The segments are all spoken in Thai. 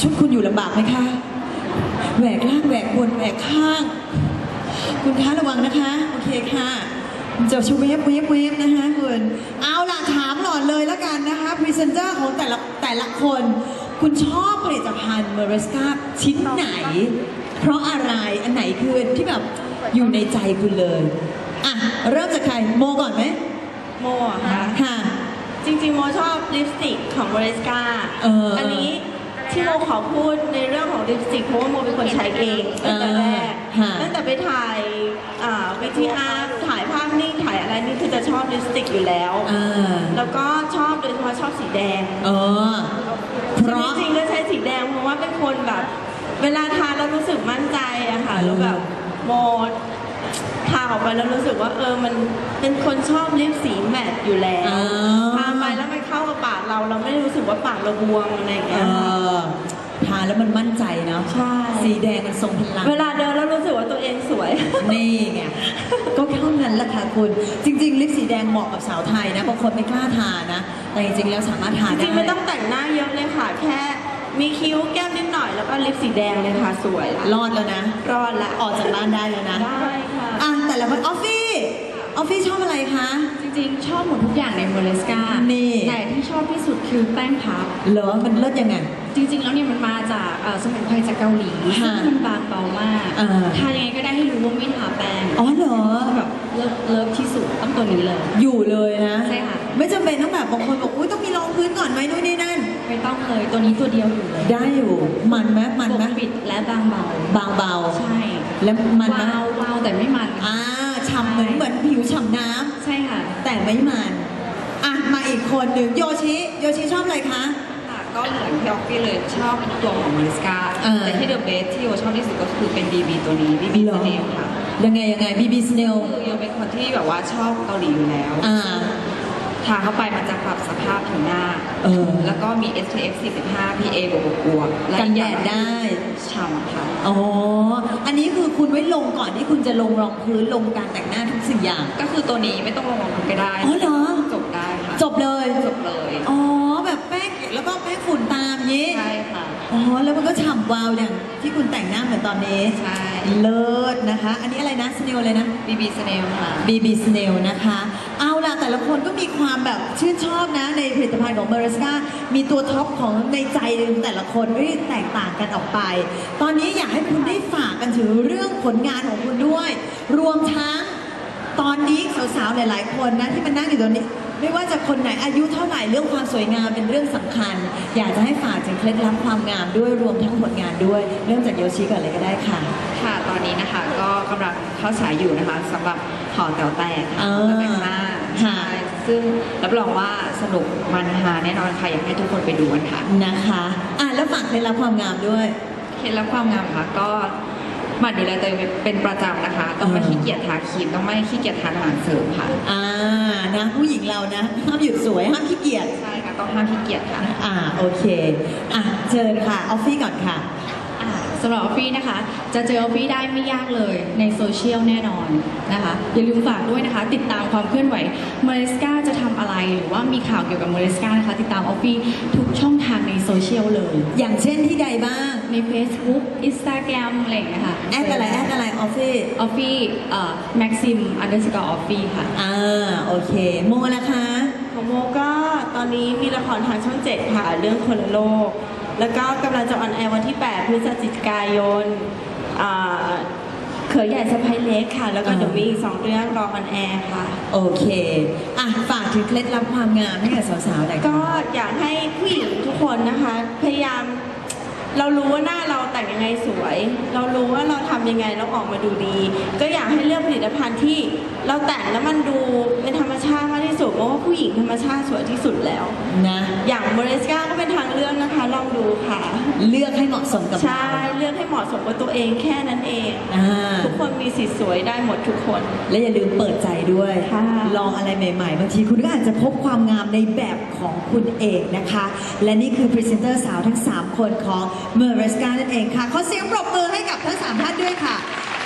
ชุดคุณอยู่ลำบากไหมคะ แหวกล่างแหวกบนแหวกข้าง คุณคะระวังนะคะ โอเคค่ะจะชูเวฟเวฟเวฟนะคะคุณเอาล่ะถามหล่อนเลยแล้วกันนะคะพรีเซนเตอร์ของแต่ละแต่ละคน คุณชอบผลิตภัณฑ์เมอร์สกาชิ้นไหน เพราะอะไรอันไหนคือที่แบบอยู่ในใจคุณเลยอะเริ่มจากใครโมก่อนไหมโมอะค่ะ ค่ะ จริงๆ โมชอบลิปสติกของบริสกาเอออันนี้ ที่โมขอพูดในเรื่องของลิปสติกเพราะว่าโมเป็นคนใช้เองตั้งแต่แรกค่ะตั้งแต่ไปถ่ายอ่าวิทีอาร์ถ่ายภาพนิ่งถ่ายอะไรนี่คือจะชอบลิปสติกอยู่แล้วอ่าแล้วก็ชอบโดยเฉพาะชอบสีแดง เออ เพราะ จริงๆก็ใช้สีแดงเพราะว่าเป็นคนแบบ เวลาทานแล้วรู้สึกมั่นใจอะค่ะแล้วแบบโมทาออกไปแล้วรู้สึกว่าเออมันเป็นคนชอบลิปสีแมตต์อยู่แล้วอ๋อท เราเราไม่ได้รู้สึกว่าปากเราบวมอะไรอย่างเอเงี้ยค่ะอทานแล้วมันมั่นใจเนาะใช่ สีแดงมันทรงพลัง เวลาเดินแล้วรู้สึกว่าตัวเองสวย นี่ไง ก็เท่านั้นแหละค่ะคุณ จริง ๆ ลิปสีแดงเหมาะกับสาวไทยนะ บางคนไม่กล้าทานะ แต่จริงๆ แล้วสามารถทาจได้ริงๆไม่ต้องแต่งหน้าเยอะเลยค่ะ แค่มีคิ้วแก้มนิดหน่อยแล้วก็ลิปสีแดงเลยค่ะสวยละรอดแล้วนะ รอดละ ออกจากบ้านได้แล้วนะ ได้ค่ะ อะ แต่ละคนออฟฟี่ ออฟฟี่ชอบอะไรคะ จริงๆ ชอบหมดทุกอย่างในเมอร์สกานี่ แต่ที่ชอบที่สุดคือแป้งพับ เหรอมันเลิศยังไง จริงๆ แล้วเนี่ยมันมาจากเอ่อสมุนไพรจากเกาหลีค่ะซึ่งมันบางเบามากอ่า ทานยังไงก็ได้ให้รู้ว่าไม่ทาแป้งอ๋อเหรอ แบบเลิฟเลิฟที่สุดต้องตัวนี้เลย อยู่เลยนะใช่ค่ะ ไม่จำเป็นต้องแบบบางคนบอกอุ้ยต้องมีรองพื้นก่อนไหมนู่นนี่นั่น ไม่ต้องเลยตัวนี้ตัวเดียวอยู่เลยได้อยู่มันไหมมันปไหมกปิดและบางเบาบางเบาใช่แล้วมันไหมวาววาวแต่ไม่มัน อ่าฉ่ำเห มือนเหมือนผิวฉ่ำน้ำใช่ค่ะ แต่ไม่มันอะมาอีกคนหนึ่งโยชิโยชิชอบอะไรคะ ค่ะก็เหมือนพี่ออฟฟี่เลยชอบตัวของมาริสกาเออ แต่ที่เดอะเบสที่โยชอบที่สุดก็คือเป็น BB ตัวนี้ BB เหรอสเนลค่ะยังไงยังไงบีบีสเนล คือโยเป็นคนที่แบบว่าชอบเกาหลีอยู่แล้ว อ่า ทาเข้าไปมันจะปรับสภาพผิวหน้า เออ แล้วก็มี SPF 45 PA บวกบวกๆและกันอีแดอย่าดงได้ ฉ่ำค่ะ อ๋อ อันนี้คือคุณไว้ลงก่อนที่คุณจะลงรองพื้นลงการแต่งหน้าทุกสิ่งอย่าง ก็คือตัวนี้ไม่ต้องลงรองพื้นก็ได้ อ๋อเหรอ จบได้ค่ะ จบเลย จบเลย อ๋อ แบบแป้งแล้วก็แป้งฝุ่นตามนี้ใช่ค่ะ อ๋อ แล้วมันก็ฉ่ำวาวอย่างที่คุณแต่งหน้าเหมือนตอนนี้ใช่ เลิศนะคะ อันนี้อะไรนะสเนลเลยนะ BB สเนลค่ะ BB Snail นะคะ เอาล่ะแต่ละคนก็มีความแบบชื่นชอบนะในผลิตภัณฑ์ของ m e r i s c a มีตัวท็อปของในใจแต่ละคนที่แตกต่างกันออกไป ตอนนี้อยากให้คุณได้ฝากกันถึงเรื่องผลงานของคุณด้วย รวมทั้งตอนนี้สาวๆหลาย ๆ คนนะที่มานั่งอยู่ตรงนี้ ไม่ว่าจะคนไหนอายุเท่าไหร่เรื่องความสวยงามเป็นเรื่องสำคัญ อยากจะให้ฝากถึงเคล็ดลับความงามด้วยรวมทั้งผลงานด้วย เริ่มจากโยชิก่อนเลยก็ได้ค่ะ ค่ะ ตอนนี้นะคะก็กำลังเข้าฉายอยู่นะคะสำหรับหอแต๋วแตกอ่าค่ะแต๋วแตกหน้าค่ะใช่ซึ่งรับรองว่าสนุกมันฮาแน่นอนค่ะอยากให้ทุกคนไปดูกันค่ะนะคะอะแล้วฝากเคล็ดลับความงามด้วย เคล็ดลับความงามค่ะก็ หมั่นดูแลตัวเองเป็นประจำนะคะ ต้องไม่เออขี้เกียจทาครีมต้องไม่ขี้เกียจทานอาหารเสริมค่ะอ่านะผู้หญิงเรานะห้ามหยุดสวยห้ามขี้เกียจใช่ค่ะต้องห้ามขี้เกียจค่ะอ่าโอเคอะเชิญค่ะออฟฟี่ก่อนค่ะอ่าสำหรับออฟฟี่นะคะ จะเจอออฟฟี่ได้ไม่ยากเลยในโซเชียลแน่นอนนะคะ อย่าลืมฝากด้วยนะคะ ติดตามความเคลื่อนไหวเมริสกาจะทำอะไรหรือว่ามีข่าวเกี่ยวกับเมริสกานะคะ ติดตามออฟฟี่ทุกช่องทางในโซเชียลเลย อย่างเช่นที่ใดบ้าง ใน Facebook Instagram อะไรอย่างเงี้ยค่ะแอดอะไรแอดอะไรออฟฟี่ออฟฟี่เอ่อ maxim underscore ออฟฟี่ค่ะ อ่าโอเค โมละคะ ของโมก็ตอนนี้มีละครทางช่องเจ็ดค่ะ เรื่องคนละโลก แล้วก็กำลังจะออนแอร์วันที่ 8 พฤศจิกายนอ่าเขยใหญ่สะพายเล็กค่ะ แล้วก็อ่า เดี๋ยวมีอีกสองเรื่องรอออนแอร์ค่ะ โอเค อะ ฝากถึงเคล็ดลับความงามให้กับสาวๆหน่อยค่ะ ก็อยากให้ผู้หญิงทุกคนนะคะ พยายาม เรารู้ว่าหน้าเราแต่งยังไงสวย เรารู้ว่าเราทำยังไงแล้วออกมาดูดี ก็อยากให้เลือกผลิตภัณฑ์ที่เราแต่งแล้วมันดูเป็นธรรมชาติมากที่สุดเพราะว่าผู้หญิงธรรมชาติสวยที่สุดแล้วนะอย่างโมเรสกาก็เป็นทางเลือกนะคะ ลองดูค่ะ เลือกให้เหมาะสมกับใช่เราเลือกให้เหมาะสมกับตัวเองแค่นั้นเองอ่าทุกคนมีสิทธิ์สวยได้หมดทุกคน และอย่าลืมเปิดใจด้วยค่ะลองอะไรใหม่ ๆบางทีคุณก็อาจจะพบความงามในแบบของคุณเองนะคะ และนี่คือพรีเซนเตอร์สาวทั้ง 3 คนของเมอร์เรสกานั่นเองค่ะ ขอเสียงปรบมือให้กับทั้ง3ท่านด้วยค่ะ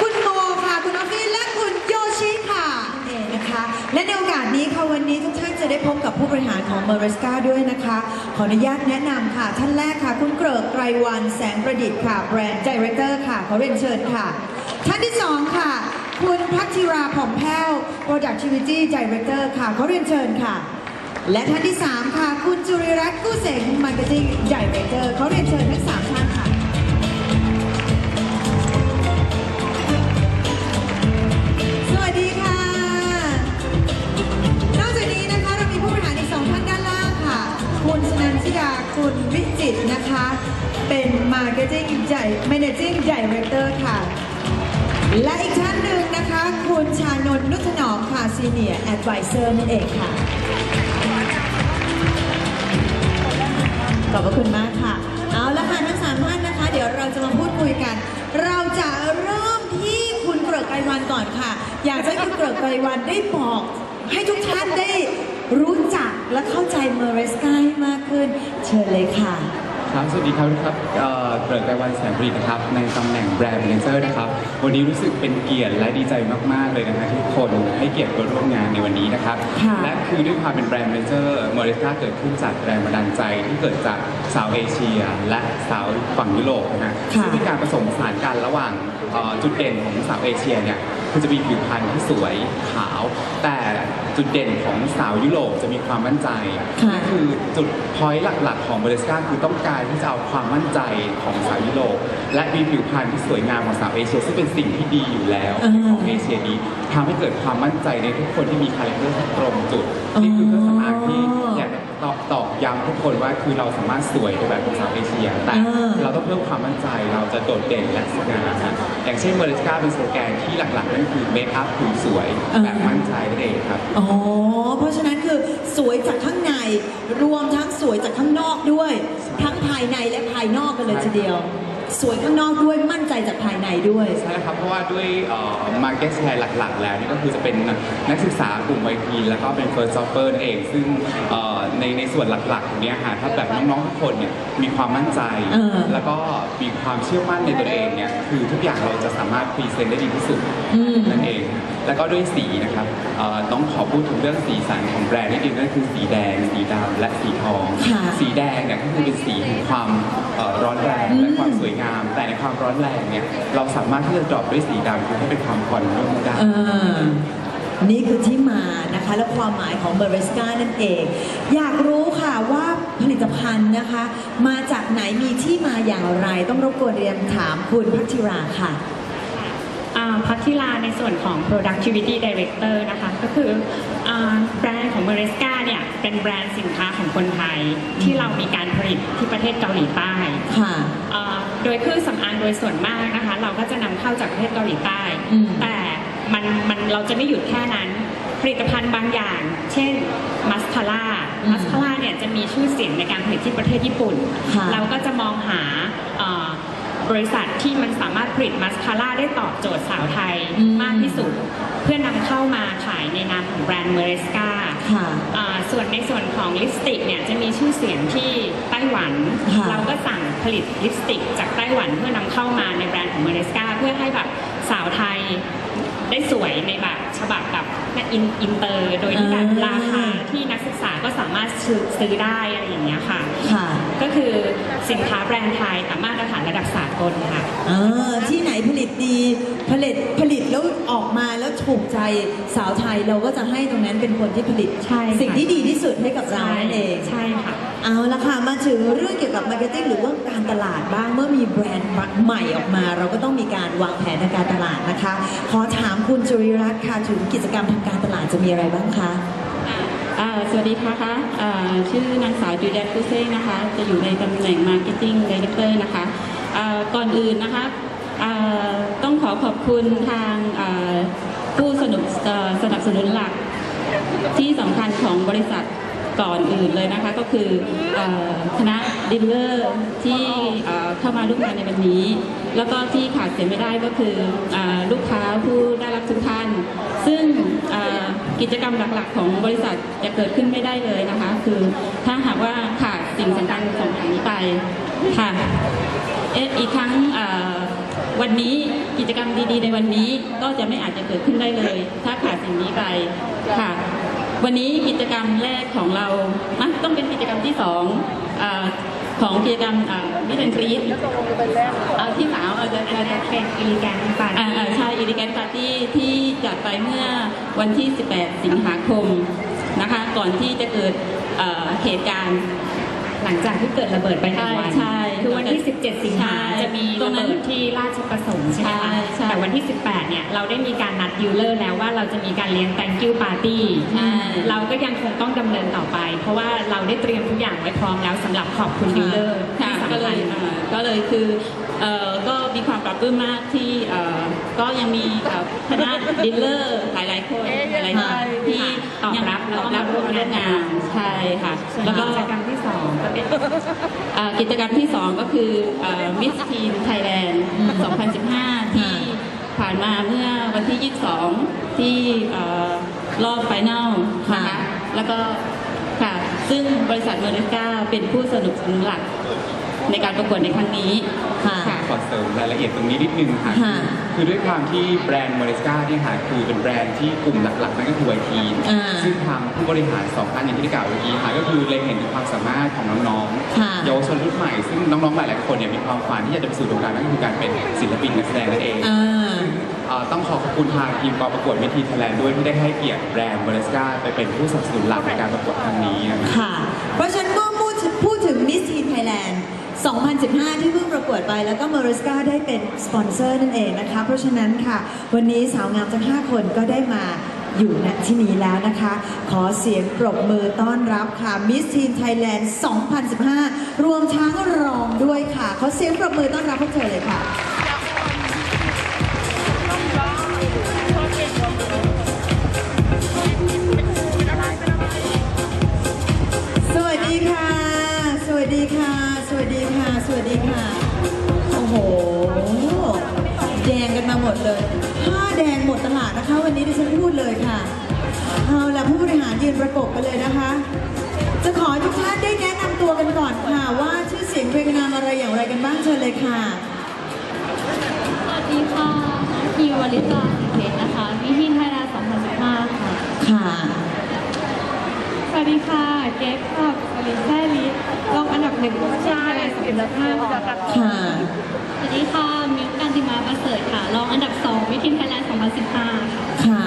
คุณโมค่ะ คุณออฟฟี่และคุณโยชิค่ะนั่นเองนะคะ และในโอกาสนี้ค่ะวันนี้ทุกท่านจะได้พบกับผู้บริหารของเมอริสกาด้วยนะคะ ขออนุญาตแนะนำค่ะ ท่านแรกค่ะ คุณเกริกไกรวันแสงประดิษฐ์ค่ะแบรนด์ดีเรคเตอร์ค่ะ ขอเรียนเชิญค่ะ ท่านที่สองค่ะ คุณพัชจิราผ่องแพ้ว Productivity Director ค่ะ ขอเรียนเชิญค่ะ และท่านที่ 3 ค่ะ คุณจุริรัตน์กู้เสง Marketing Director ขอเขาเรียนเชิญทั้งสามท่านค่ะ สวัสดีค่ะ นอกจากนี้นะคะ เรามีผู้บริหารอีกสองท่านด้านล่างค่ะ คุณชนันชิดาคุณวิจิตรนะคะ เป็น Marketing Managing Director ค่ะและอีกท่านหนึ่งนะคะ คุณชานนท์นุชถนอมค่ะ Senior Advisor นั่นเองค่ะ อบพระคุณมากค่ะ เอาละค่ะทั้งสามท่านนะคะ เดี๋ยวเราจะมาพูดคุยกัน เราจะเริ่มที่คุณเกริกไกรวันก่อนค่ะ อยากจะให้คุณเกริกไกรวันได้บอก ให้ทุกท่านได้รู้จักและเข้าใจเมอร์เรสกายมากขึ้น เชิญเลยค่ะ ครับ สวัสดีครับทุกครับเอ่อเกริกไกรวันแสงปรีนะครับ ในตำแหน่งแบรนด์ m ม n เจอร์นะครับ วันนี้รู้สึกเป็นเกียรติและดีใจมาก ๆ เลยนะฮะที่ทุกคนให้เกียรติมาร่วมงานในวันนี้นะครับ ค่ะ และคือด้วยความเป็นแบรนด์ m ม n เจอร์มอริสาเกิดขึ้นจากแรงบันดาลใจที่เกิดจากสาวเอเชีย และสาวฝั่งยุโรปนะฮะค่ะ ซึ่งเป็นการผสมผสานกันระหว่างเอ่อจุดเด่นของสาวเอเชียเนี่ยคือจะมีผิวพรรณที่สวยขาว แต่จุดเด่นของสาวยุโรปจะมีความมั่นใจ ค่ะนั่นคือจุดพอยต์หลัก ๆ ของเบริสกาคือต้องการที่จะเอาความมั่นใจของสาวยุโรปและมีผิวพรรณที่สวยงามของสาวเอเชียซึ่งเป็นสิ่งที่ดีอยู่แล้วอ่าของเอเชียนี้ทำให้เกิดความมั่นใจในทุกคนที่มีคาแรคเตอร์ที่ตรงจุดนี่คือเครื่องสำอางที่อยากจะ ตอกตอกย้ำทุกคนว่าคือเราสามารถสวยในแบบของสาวเอเชียแต่อ่าเราต้องเพิ่มความมั่นใจเราจะโดดเด่นและสง่านะอย่างเช่นเบริสกาเป็นสโลแกนที่หลักๆ นั่นคือเมคอัพผิวสวยแบบมั่นใจนั่นเองครับอ๋อเพราะฉะนั้นคือสวยจากข้างในรวมทั้งสวยจากข้างนอกด้วย ทั้งภายในและภายนอกกันเลยทีเดียว สวยข้างนอกด้วยมั่นใจจากภายในด้วย ใช่ครับ เพราะว่าด้วยมาร์เก็ตแชร์หลักๆ แล้วนี่ก็คือจะเป็นนักศึกษากลุ่มวัยทีนแล้วก็เป็น first jobber นั่นเอง ซึ่งเอ่อในในส่วนหลักๆตรงเนี้ยค่ะถ้าแบบน้องๆทุกคนเนี่ยมีความมั่นใจ เออ แล้วก็มีความเชื่อมั่นในตัวเองเนี่ยคือทุกอย่างเราจะสามารถพรีเซนต์ได้ดีที่สุด อืม นั่นเอง แล้วก็ด้วยสีนะครับเอ่อต้องขอพูดถึงเรื่องสีสันของแบรนด์นิดนึงนั่นคือสีแดง สีดำและสีทอง ค่ะสีแดงเนี่ยก็คือเป็นสีแห่งความเอ่อร้อนแรงและความสวยงาม แต่ในความร้อนแรงเนี่ยเราสามารถที่จะดรอปด้วยสีดำคือให้เป็นความผ่อนนุ่มได้ เออนี่คือที่มานะคะ และความหมายของเบริสกานั่นเอง อยากรู้ค่ะว่าผลิตภัณฑ์นะคะ มาจากไหนมีที่มาอย่างไร ต้องรบกวนเรียนถามคุณพัชจิราค่ะ อ่าพัทธิลาในส่วนของ productivity director นะคะ ก็คืออาแบรนด์ของ m e r e s c a เนี่ย เป็นแบรนด์สินค้าของคนไทย ที่เรามีการผลิตที่ประเทศเกาหลีใต้ค่ะ อ่า โดยเครื่องสำอางโดยส่วนมากนะคะ เราก็จะนำเข้าจากประเทศเกาหลีใต้ อืม แต่มันมันเราจะไม่หยุดแค่นั้น ผลิตภัณฑ์บางอย่าง เช่นมัสคาร่าอืมมัสคาร่าเนี่ยจะมีชื่อเสียงในการผลิตที่ประเทศญี่ปุ่น ค่ะ เราก็จะมองหาเอ่อบริษัทที่มันสามารถผลิตมัสคาร่าได้ตอบโจทย์สาวไทยอืม มากที่สุด เพื่อนำเข้ามาขายในนามของแบรนด์เมเรสกา ค่ะส่วนในส่วนของลิปสติกเนี่ยจะมีชื่อเสียงที่ไต้หวัน ค่ะเราก็ สั่งผลิตลิปสติก จากไต้หวันเพื่อนำเข้ามาในแบรนด์ของเมเรสกาเพื่อให้แบบสาวไทยได้สวยในแบบฉบับแบบอินอินเตอร์ โดยที่แบบอ่าราคาที่นักศึกษาก็สามารถซื้อซื้อได้อะไรอย่างเงี้ยค่ะค่ะ ก็คือสินค้าแบรนด์ไทยแต่มาตรฐานระดับสา กลค่ะ เออที่ไหนผลิตดีผลิตผลิตแล้วออกมาแล้วถูกใจสาวไทยเราก็จะให้ตรงนั้นเป็นคนที่ผลิตใช่ค่ะ สิ่งที่ดีที่สุดให้กับเรานั่นเอง ใช่ค่ะ เอาละค่ะ มาถึงเรื่องเกี่ยวกับมาร์เก็ตติ้งหรือว่าการตลาดบ้างเมื่อมีแบรนด์ใหม่ออกมา เราก็ต้องมีการวางแผนทางการตลาดนะคะ ขอถามคุณจุริรัตน์ค่ะถึงกิจกรรมทางการตลาดจะมีอะไรบ้างคะ อ่าสวัสดีค่ะอ่าชื่อนางสาวจูเลียตกุเซ่นะคะ จะอยู่ในตำแหน่ง Marketing Director นะคะอ่า ก่อนอื่นนะคะต้องขอขอบคุณทางผู้สนับสนับสนุนหลักที่สำคัญของบริษัทก่อนอื่นเลยนะคะ ก็คือคณะดีลเลอร์ที่เข้ามาร่วมงานในวันนี้ แล้วก็ที่ขาดเสียไม่ได้ก็คืออลูกค้าผู้ได้รับทุกท่าน ซึ่งกิจกรรมหลักๆ ของบริษัทจะเกิดขึ้นไม่ได้เลยนะคะ คือถ้าหากว่าขาดสิ่งสำคัญสองอย่างนี้ไปค่ะ อ๊ะอีกครั้งเอ่อวันนี้กิจกรรมดีๆ ในวันนี้ก็จะไม่อาจจะเกิดขึ้นได้เลย ถ้าขาดสิ่งนี้ไปค่ะ วันนี้กิจกรรมแรกของเรามันต้องเป็นกิจกรรมที่สองเอ่อของกิจกรรมมิเทนกรีดเอาที่สาวเอาจะจะจะเป็นอีลิแกนปาร์อ่าตี้อ่าใช่อีลิแกนปาร์ตี้ที่จัดไปเมื่อวันที่ 18 สิงหาคมนะคะ ก่อนที่จะเกิดเอ่อเหตุการณ์ หลังจากที่เกิดระเบิดไปหนึ่งวันใช่ รระงนั้นเบิดที่ราชประสงค์ใช่ไหมคะใช่ใช่แต่วันที่ 18 เนี่ย เราได้มีการนัดดีลเลอร์แล้วว่าเราจะมีการเลี้ยง thank you party ใช่เราก็ยังคงต้องดำเนินต่อไป เพราะว่าเราได้เตรียมทุกอย่างไว้พร้อมแล้วสำหรับขอบคุณดีลเลอร์ค่ะที่ก็สำเลคัญยอ่าก็เลยคือเอ่อ ก็มีความปรับปรื้มมากที่เอ่อก็ยังมีเอ่อคณะดีลเลอร์หลายๆคนหลายๆท่านที่ตอบยังรับต้อนรับร่วมงานใช่ค่ะส่วนแล้วก็กิจกรรมที่สองก็เป็นเอ่อกิจกรรมที่2ก็คือมิสทีนไทยแลนด์ 2015 ที่ผ่านมาเมื่อวันที่ 22 ที่เอ่อรอบไฟแนลนะคะค่ะแล้วก็ค่ะซึ่งบริษัทเมอริกาเป็นผู้สนับสนุนหลัก ในการประกวดในครั้งนี้ค่ะ ขอเสริมรายละเอียดตรงนี้นิดนึงค่ะ ค่ะคือด้วยความที่แบรนด์มอริสกาเนี่ยค่ะคือเป็นแบรนด์ที่กลุ่มหลักๆ นั่นก็คือไวทีนอ่าซึ่งทางผู้บริหารสองท่านอย่างที่ได้กล่าวเมื่อกี้ค่ะก็คือเล็งเห็นถึงความสามารถของน้องค่ะๆเยาวชนรุ่นใหม่ซึ่งน้องๆหลายๆคนเนี่ยมีความฝันที่อยากจะไปสู่ตรงกลางนั่นก็คือการเป็นศิลปินนักแสดงนั่นเองอ่า เอ่อต้องขอขอบคุณทางทีมกองประกวดวิธีไทยแลนด์ด้วยที่ได้ให้เกียรติแบรนด์มอริสกาไปเป็นผู้สนับสนุนหลักในการประกวดครั้งนี้นะครับค่ะ เพราะฉะนั้นเมื่อพูดถึงพูดถึงมิสทีนไทยแลนด์ 2015 ที่เพิ่งประกวดไปแล้วก็เมอริสกาได้เป็นสปอนเซอร์นั่นเองนะคะ เพราะฉะนั้นค่ะ วันนี้สาวงามทั้ง 5 คนก็ได้มาอยู่ณที่นี้แล้วนะคะ ขอเสียงปรบมือต้อนรับค่ะมิสทีนไทยแลนด์2015 รวมทั้งรองด้วยค่ะ ขอเสียงปรบมือต้อนรับพวกเธอเลยค่ะสวัสดีค่ะ สวัสดีค่ะ วัสดีค่ะ สวัสดีค่ะ โอ้โห แดงกันมาหมดเลยผ้าแดงหมดตลาดนะคะ วันนี้ดิฉันพูดเลยค่ะ เอาล่ะผู้บริหารยืนประกบกันเลยนะคะ จะขอให้ทุกท่านได้แนะนำตัวกันก่อนค่ะ ว่าชื่อเสียงเพลงนามอะไรอย่างไรกันบ้างเชิญเลยค่ะ สวัสดีค่ะพิววลิตาสิเพชรนะคะ วิทีไทยแลนด์2015 ค่ะ ค่ะ สวัสดีค่ะ เกฟค่ะสลิแซ่ลิส รองอันดับหนึ่งของชาติไทย2015ค่ะค่ะ สวัสดีค่ะ มิวกันติมาประเสริฐค่ะ รองอันดับ2วิทีไทยแลนด์2015 ค่ะ ค่ะ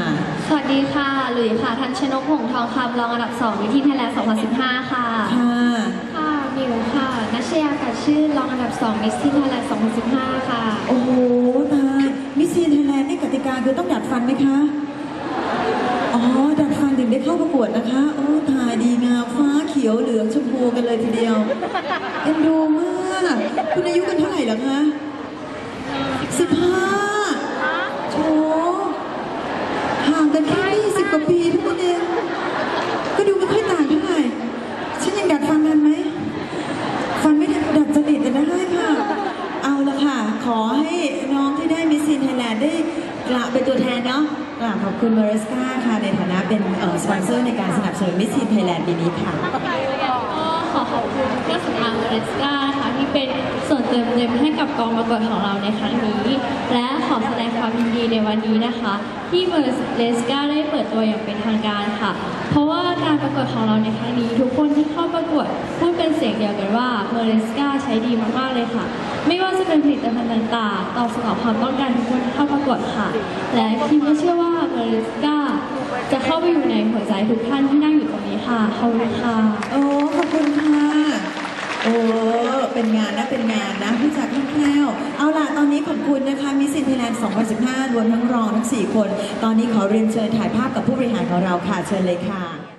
สวัสดีค่ะ หลุยค่ะ ทันชนกหงทองคำรองอันดับ2วิทีไทยแลนด์2015 ค่ะ ค่ะ ค่ะมิวค่ะ นัชยากัดชื่อรองอันดับ2มิสทีไทยแลนด์2015 ค่ะ โอ้โหตายมิสซีนไทยแลนด์นี่กติกาคือต้องดัดฟันไหมคะ อ๋อ ดัดฟันถึงได้เข้าประกวดนะคะ โอ้ตายดีงามฟ้าเขียวเหลืองชมพูกันเลยทีเดียวเอ็นดูมากคุณอายุกันเท่าไหร่เหรอคะสิบห้าโถห่างกันแค่ยี่สิบกว่าปีเท่านั้นเองก็ดูไม่ค่อยต่างเท่าไหร่ฉันยังดัดฟันทันไหมฟันไม่ดัดดัดจริตแต่ได้ค่ะ เอาละค่ะ ขอให้น้องที่ได้มิสซินไทยแลนด์ได้กล่าวเป็นตัวแทนเนาะกล่าว ขอบคุณมาริสกาค่ะ ในฐานะเป็นสปอนเซอร์ในการสนับสนุนมิสซินไทยแลนด์ปีนี้ค่ะก็ขอขอบคุณเครื่องสำอางเมริสกาค่ะที่เป็นส่วนเติมเต็มให้กับกองประกวดของเราในครั้งนี้ และขอแสดงความยินดีในวันนี้นะคะ ที่เมริสกาได้เปิดตัวอย่างเป็นทางการค่ะ เพราะว่าการประกวดของเราในครั้งนี้ ทุกคนที่เข้าประกวดพูดเป็นเสียงเดียวกันว่าเมริสกาใช้ดีมากๆเลยค่ะ ไม่ว่าจะเป็นผลิตภัณฑ์ต่างๆตอบสนองความต้องการทุกคนที่เข้าประกวดค่ะ และคิดว่เชื่อว่าเมริสกาจะเข้าไปอยู่ในหัว ใจทุกท่านที่นั่งอยู่ตรงนี้ค่ะขอบคุณค่ะโอ้ขอบคุณค่ะ โอ้เป็นงานนะเป็นงานนะพี่จักรแคล่วเอาล่ะตอนนี้ขอบคุณนะคะมิสซินไทยแลนด์2015รวมทั้งรองทั้ง 4 คน ตอนนี้ขอเรียนเชิญถ่ายภาพกับผู้บริหารของเราค่ะเชิญเลยค่ะ